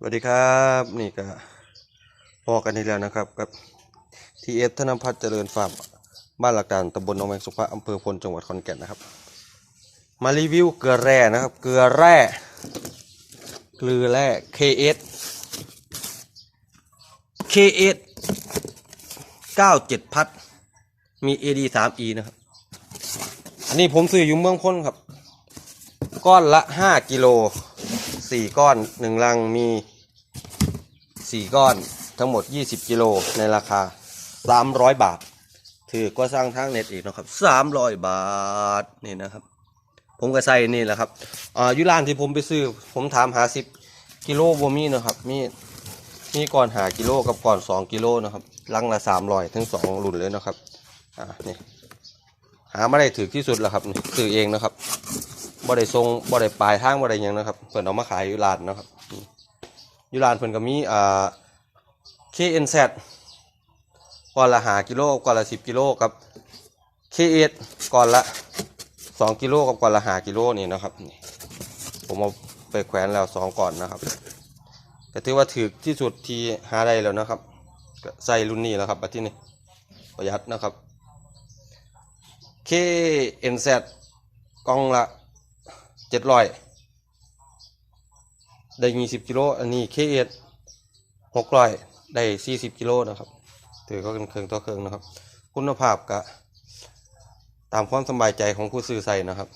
สวัสดีครับนี่ก็พอกันอีกแล้วนะครับกับทีเอสธนพัฒน์เจริญฟาร์มบ้านหลักด่านตำบลหนองแวงสุภาอำเภอพลจังหวัดขอนแก่นนะครับ มารีวิวเกลือแร่นะครับ เกลือแร่เกลือแร่ KS KS 97 พัดมี AD 3 E นะครับ อันนี้ผมซื้ออยู่เมืองพ้นครับ ก้อนละ 5 กิโล สี่ก้อนหนึ่งลังมีสี่ก้อนทั้งหมด 20 กิโลในราคา 300 บาท ถือก็สร้างทางเน็ตอีกนะครับ 300 บาทนี่นะครับ ผมก็ใส่นี่แหละครับอ่ายุร้านที่ผมไปซื้อ ผมถามหา 10 กิโลบ่มีนะครับ มีมีก่อนหากิโลกับก่อน 2 กิโลนะครับลังละ 300 ทั้ง 2 รุ่นเลยนะครับอ่านี่หาไมาได้ถือที่สุดแล้วครับนี่ซื้อเองนะครับ บ่ได้ทรงบ่ได้ปลายทางบ่ได้หยังนะครับเพิ่นเอามาขายอยู่ร้านนะครับอยู่ร้านเพิ่นก็มีอ่า KNZ ก้อนละ5กิโลก้อนละ10กิโลกับ KS ก้อนละ2กิโลกับก้อนละ5กิโลนี่นะครับผมเอาไปแขวนแล้ว2ก่อนนะครับก็ถือว่าถือที่สุดที่หาได้แล้วนะครับใส่รุ่นนี้แล้วครับที่นี่ประหยัดนะครับ KNZ กล่องละ เจ็ดร้อยได้ยี่สิบกิโลอันนี้ KS หกร้อยได้สี่สิบกิโลนะครับถือก็เป็นเครื่องต่อเครื่องนะครับ คุณภาพก็ตามความสบายใจของผู้ซื้อใส่นะครับ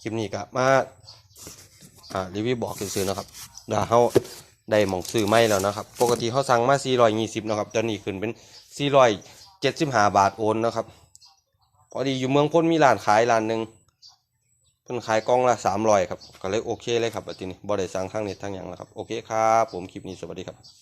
คลิปนี้ก็มาอ่ารีวิวบอกซื้อๆนะครับเดี๋ยวเขาได้หมองซื้อไม่แล้วนะครับ ปกติเขาสั่งมา420นะครับตอนนี้ขึ้นเป็น 475 บาทโอนนะครับ พอดีอยู่เมืองพ้นมีร้านขายร้านหนึ่ง เพิ่นขายกล้องละสามร้อยครับก็เลยโอเคเลยครับอันนี้บ่ได้สั่งข้างเน็ตทั้งอย่างแล้วครับ โอเคครับ ผมคลิปนี้สวัสดีครับ